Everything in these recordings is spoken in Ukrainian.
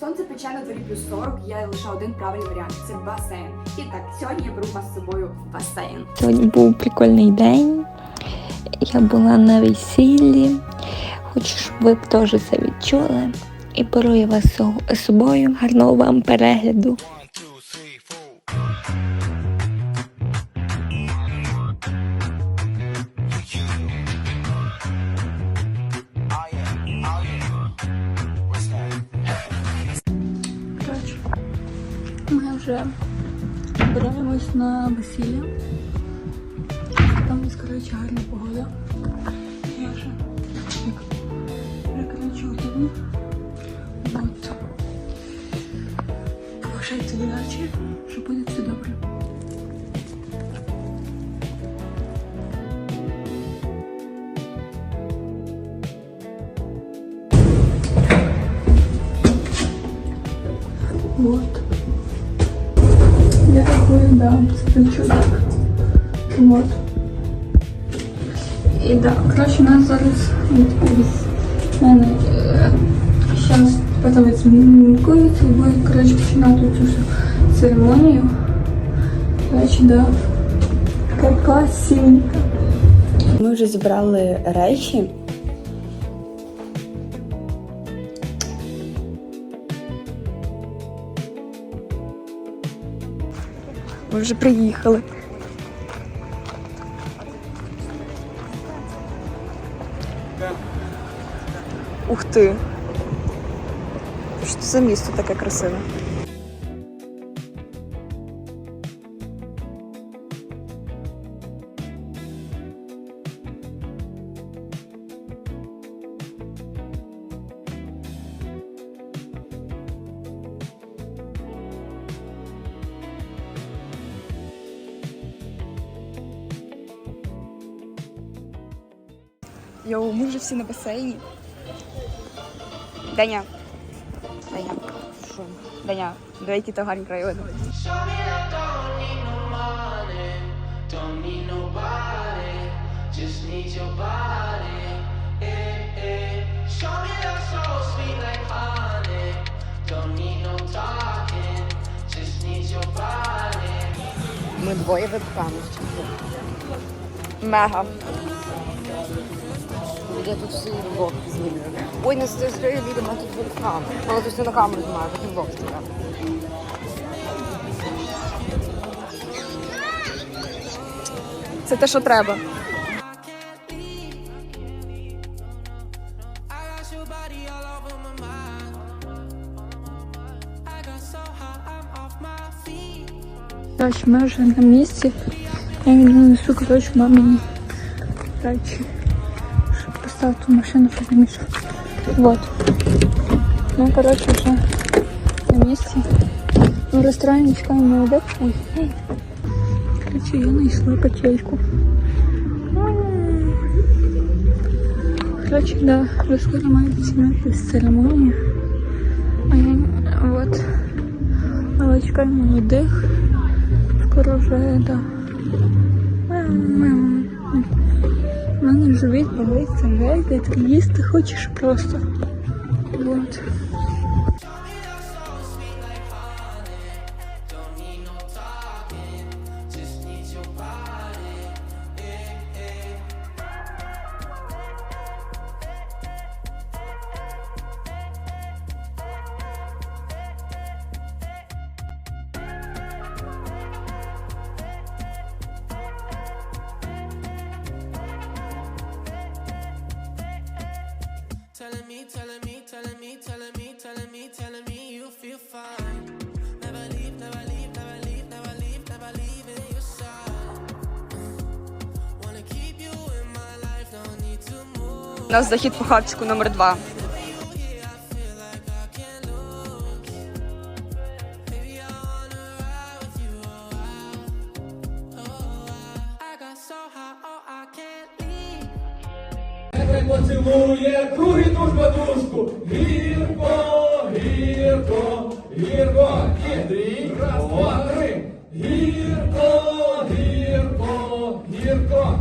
Сонце пече на дворі плюс 40, є лише один правильний варіант це басейн. І так, сьогодні я беру вас з собою в басейн. Сьогодні був прикольний день. Я була на весіллі. Хочу, щоб ви теж це відчули. І беру я вас з собою. Гарного вам перегляду. Вже збираємось на весілля. Там у нас, коротше, гарна погода. Я вже як прикручу годину. От. Поважайте удачі, що буде все добре. Вот. Такой, да, встречу так. Вот. І да, коротше, у нас зараз від мене зараз потім змінкується, буде, коротше, починати цю всю церемонію. Коротше, да. Така сінька. Ми вже зібрали речі. Ми вже приїхали. Ух ти! Що це за місто таке красиве? Йоу, ми вже всі на басейні. Даня. Даня. Що? Даня, давай які то гарні краєвиди. Eh, eh. Ми двоє вебками Мега. Я тут всі влог знімаю. Ой, не стежи, відомо тут вулкан. Але тут все на камеру знімаю, потім влог знімаю. Це те, що треба. Ми вже на місці. Я несу, коротше, мамі речі. Щоб поставити в машину, щоб не мішав. Вот. Ну, коротше, вже на місці. Ну, в ресторані чекаємо молодих. Ой. ой. Коротше, я знайшла печельку. Коротше, да, вже скоро має починатися церемонія. А я, вот. Але чекаємо молодих. Скоро вже, да. У мене живіт болить, ти їсти хочеш просто. Вот. Telling me, telling me, telling me, telling me, telling me, you feel fine. Never leave, never leave, never leave, never leave, never leave in your side. Wanna keep you in my life, don't need to move. У нас захід по хатську номер 2 Хай поцілує другий дружба подушку Гірко, гірко, гірко, Андрій, раз, два, три. Гірко, гірко, гірко.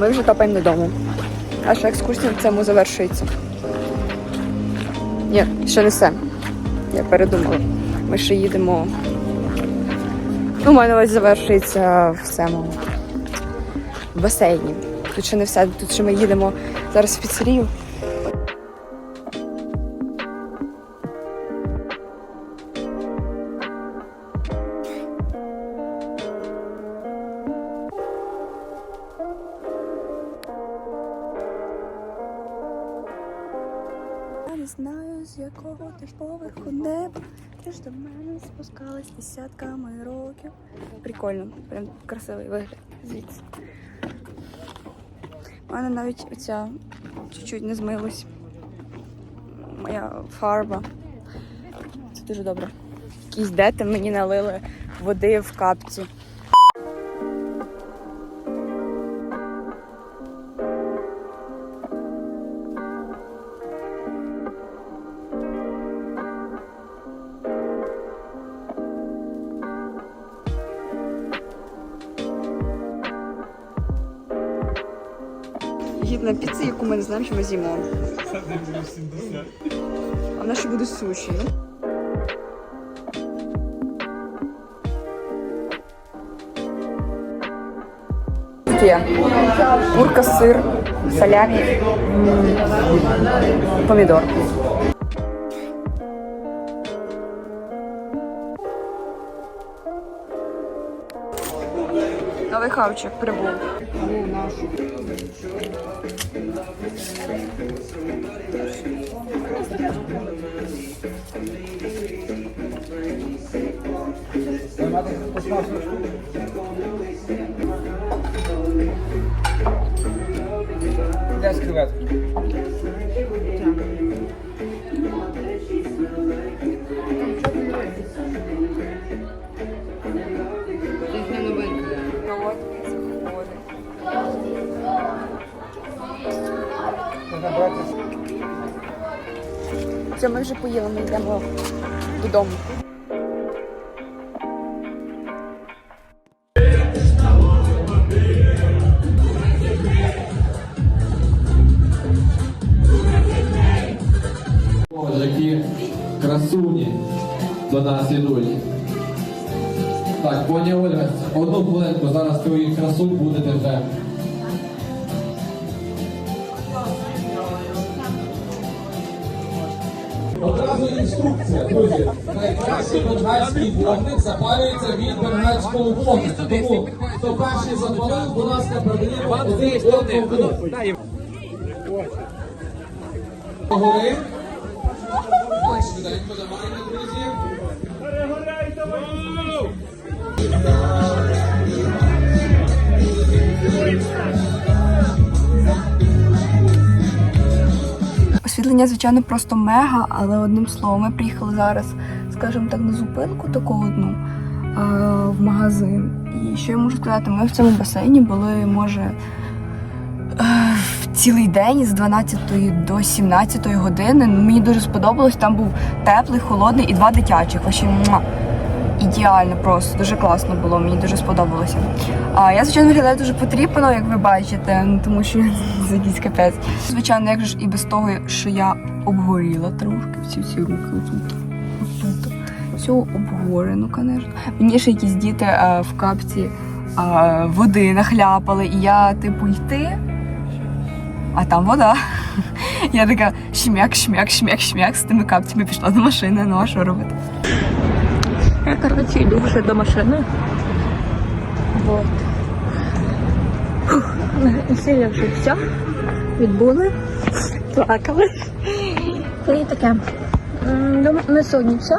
Ми вже капаємо додому. Наша екскурсія в цьому завершується. Ні, ще не все. Я передумала. Ми ще їдемо. Ну, у мене ось завершується в цьому басейні. Тут ще не все. Тут ще ми їдемо зараз в піцерію. Якого ти поверху неба. Ти ж до мене спускалась десятками років. Прикольно, прям красивий вигляд звідси. У мене навіть оця чуть-чуть не змилась. Моя фарба. Це дуже добре. Якісь дети мені налили води в капці. Гідна піца, яку ми не знаємо, що ми з'їмо. А вона ще буде суші, ну? Курка, сир, салямі, помідор. Новий хавчик прибув. Де з креветки? Все, ми вже поїли, ми йдемо додому. Які красуні до нас ідуть. Так, Ольга, одну хвилинку, зараз твої красунь будете вже. Одразу інструкція, друзі. Найкращий бенгальський вогник запалюється від бенгальського вогника. Тому хто перший запалив, будь ласка, передаємо один одному. Гори. Швиденько давайте, друзі. Освітлення, звичайно, просто мега, але одним словом, ми приїхали зараз, скажімо так, на зупинку таку одну в магазин. І що я можу сказати, ми в цьому басейні були, може, е, в цілий день з 12 до 17 години. Мені дуже сподобалось. Там був теплий, холодний і два дитячих. Вообще. Ідеально просто, дуже класно було, мені дуже сподобалося. А я, звичайно, виглядаю дуже потріпано, як ви бачите, ну, тому що це якийсь капець. Звичайно, як же ж і без того, що я обгоріла трошки всі ці руки тут. Все обгорено, звісно. Мені ще якісь діти е, в капці е, води нахляпали, і я, типу, йти, а там вода. Я така шмяк, шмяк, шмяк, шмяк з тими капцями пішла до машини, ну а що робити? Я, коротше, йду вже до машини. Вот. Весілля вже все. Відбули. Плакали. І таке. Думаю, на сьогодні все.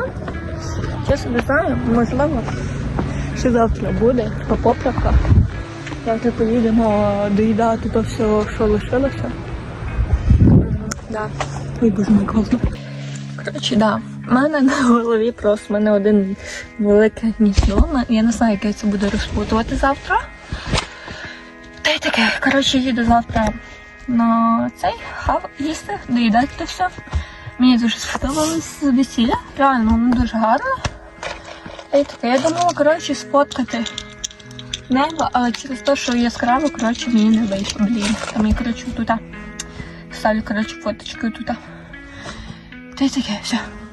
Чесно не знаю, можливо, що завтра буде по поправках. Завтра поїдемо доїдати то все, що лишилося. Да. Ой, боже мій голос. Коротше, да. У мене на голові просто в мене один велике гніздо. Я не знаю, як я це буду розпутувати завтра. Та й таке. Коротше, їду завтра на цей хав їсти, доїдати це все. Мені дуже сподобалось весілля. Реально, воно дуже гарно. Та й таке. Я думала, коротше, сфоткати небо, але через те, що яскраво, коротше, мені не вийшло, блін. Там я, коротше, тут ставлю, коротше, фоточки тут. Та й таке, все. Па-па.